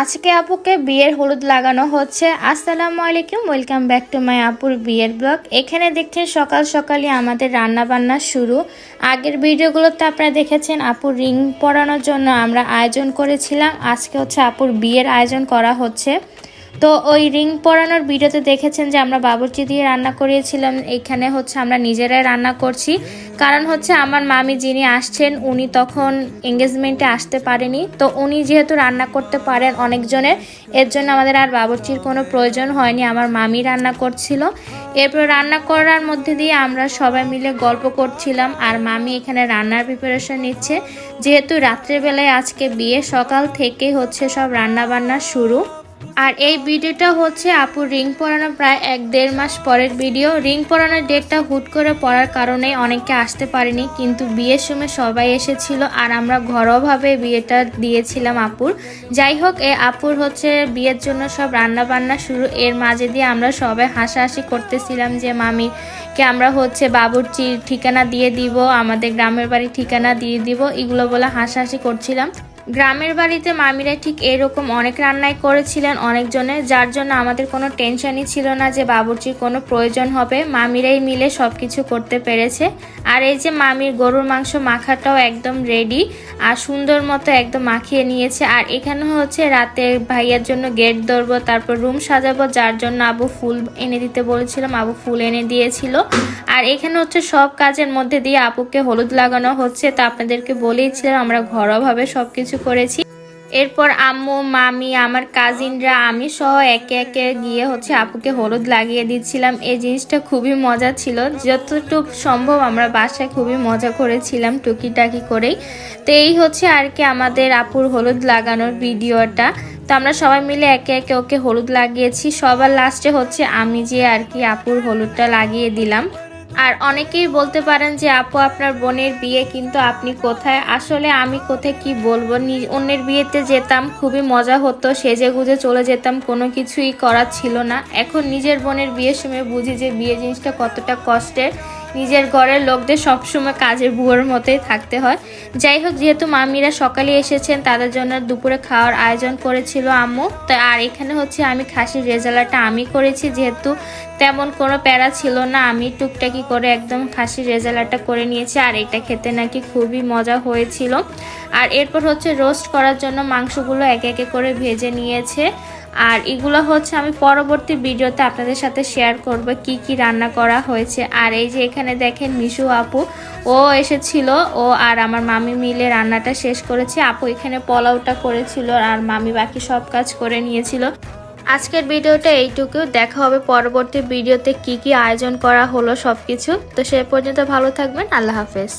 আজকে আপুকে বিয়ের হলুদ লাগানো হচ্ছে। আসসালামু আলাইকুম, ওয়েলকাম ব্যাক টু মাই আপুর বিয়ের ব্লগ। এখানে দেখছেন সকাল সকালই আমাদের রান্না বান্না শুরু। আগের ভিডিওগুলোতে আপনারা দেখেছেন আপুর রিং পরানোর জন্য আমরা আয়োজন করেছিলাম। আজকে হচ্ছে আপুর বিয়ের আয়োজন করা হচ্ছে। তো ওই রিং পরানোর ভিডিওতে দেখেছেন যে আমরা বাবুর্চি দিয়ে রান্না করিয়েছিলাম, এখানে হচ্ছে আমরা নিজেরাই রান্না করছি। কারণ হচ্ছে আমার মামি যিনি আসছেন, উনি তখন এঙ্গেজমেন্টে আসতে পারেনি। তো উনি যেহেতু রান্না করতে পারেন অনেকজনের, এর জন্য আমাদের আর বাবুর্চির কোনো প্রয়োজন হয়নি, আমার মামি রান্না করছিল। এরপর রান্না করার মধ্যে দিয়ে আমরা সবাই মিলে গল্প করছিলাম, আর মামি এখানে রান্নার প্রিপারেশন নিচ্ছে। যেহেতু রাত্রেবেলায় আজকে বিয়ে, সকাল থেকে হচ্ছে সব রান্না বান্না শুরু। আর এই ভিডিওটা হচ্ছে আপুর রিং পরানো প্রায় এক দেড় মাস পরের ভিডিও। রিং পরানোর ডেটটা হুট করে পড়ার কারণে অনেকে আসতে পারেনি, কিন্তু বিয়ের সময় সবাই এসেছিল আর আমরা ঘরোয়াভাবে বিয়েটা দিয়েছিলাম আপুর। যাই হোক, এ আপুর হচ্ছে বিয়ের জন্য সব রান্না বান্না শুরু। এর মাঝে দিয়ে আমরা সবাই হাসাহাসি করতেছিলাম যে, মামিকে আমরা হচ্ছে বাবুর্চির ঠিকানা দিয়ে দিব, আমাদের গ্রামের বাড়ির ঠিকানা দিয়ে দিব। এগুলো বলে হাসাহাসি করছিলাম। গ্রামের বাড়িতে মামিরা ঠিক এরকম অনেক রান্নাই করেছিলেন অনেকজনে, যার জন্য আমাদের কোনো টেনশনই ছিল না যে বাবুর্চির কোনো প্রয়োজন হবে। মামিরাই মিলে সব কিছু করতে পেরেছে। আর এই যে মামির গরুর মাংস মাখাটাও একদম রেডি আর সুন্দর মতো একদম মাখিয়ে নিয়েছে। আর এখানে হচ্ছে রাতে ভাইয়ার জন্য গেট ধরবো, তারপর রুম সাজাবো, যার জন্য আবু ফুল এনে দিতে বলেছিলাম আবু ফুল এনে দিয়েছিল। আর এখানে হচ্ছে সব কাজের মধ্যে দিয়ে আপুকে হলুদ লাগানো হচ্ছে। তা আপনাদেরকে বলেইছিলাম, আমরা ঘরোয়াভাবে সব কিছু করেছি। এরপর আম্মু, মামি, আমার কাজিনরা, আমি সহ একে একে গিয়ে হচ্ছে আপুকে হলুদ লাগিয়ে দিচ্ছিলাম। এই জিনিসটা খুবই মজা ছিল। যতটুকু সম্ভব আমরা বাসায় খুবই মজা করেছিলাম টুকিটাকি করেই। তো এই হচ্ছে আর কি আমাদের আপুর হলুদ লাগানোর ভিডিওটা। তো আমরা সবাই মিলে একে একে ওকে হলুদ লাগিয়েছি। সবার লাস্টে হচ্ছে আমি যে আর কি আপুর হলুদটা লাগিয়ে দিলাম। আর অনেকেই বলতে পারেন যে, আপু, আপনার বোনের বিয়ে কিন্তু আপনি কোথায়? আসলে আমি কোথায় কি বলব? অন্যের বিয়েতে যেতাম, খুবই মজা হতো, সেজে গুজে চলে যেতাম, কোনো কিছুই করার ছিল না। এখন নিজের বোনের বিয়ের সময় বুঝি যে বিয়ে জিনিসটা কতটা কষ্টের। নিজের ঘরের লোকদের সবসময় কাজের বুয়োর মতোই থাকতে হয়। যাই হোক, যেহেতু মামিরা সকালে এসেছেন, তাদের জন্য দুপুরে খাওয়ার আয়োজন করেছিল আম্মু। তো আর এখানে হচ্ছে আমি খাসির রেজালাটা আমি করেছি, যেহেতু তেমন কোনো প্যারা ছিল না। আমি টুকটাকি করে একদম খাসির রেজালাটা করে নিয়েছি, আর এটা খেতে নাকি খুবই মজা হয়েছিল। আর এরপর হচ্ছে রোস্ট করার জন্য মাংসগুলো একে একে করে ভেজে নিয়েছে। আর এগুলো হচ্ছে আমি পরবর্তী ভিডিওতে আপনাদের সাথে শেয়ার করব কি কি রান্না করা হয়েছে। আর এই যে এখানে দেখেন মিশু আপু, ও এসেছিল, ও আর আমার মামি মিলে রান্নাটা শেষ করেছে। আপু এখানে পোলাওটা করেছিল আর মামি বাকি সব কাজ করে নিয়েছিল। আজকের ভিডিওটা এইটুকু। দেখা হবে পরবর্তী ভিডিওতে কি কি আয়োজন করা হলো সব কিছু তো সে পর্যন্ত ভালো থাকবেন। আল্লাহ হাফেজ।